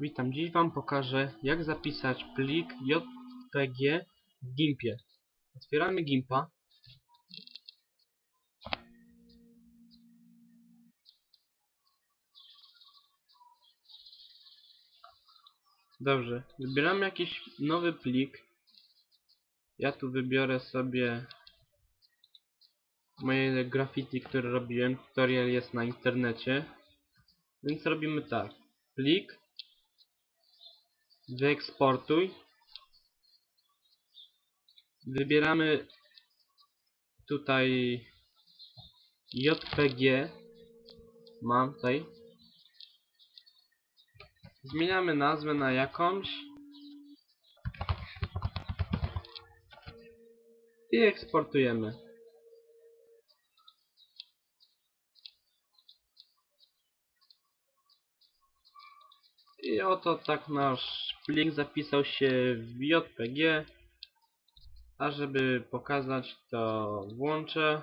Witam, dziś Wam pokażę jak zapisać plik JPG w Gimpie. Otwieramy Gimpa. Dobrze, wybieramy jakiś nowy plik. Ja tu wybiorę sobie moje graffiti, które robiłem. Tutorial jest na internecie. Więc robimy tak. Plik wyeksportuj. Wybieramy tutaj JPG. Mam tutaj. Zmieniamy nazwę na jakąś. I eksportujemy. I oto tak nasz plik zapisał się w JPG. A żeby pokazać to włączę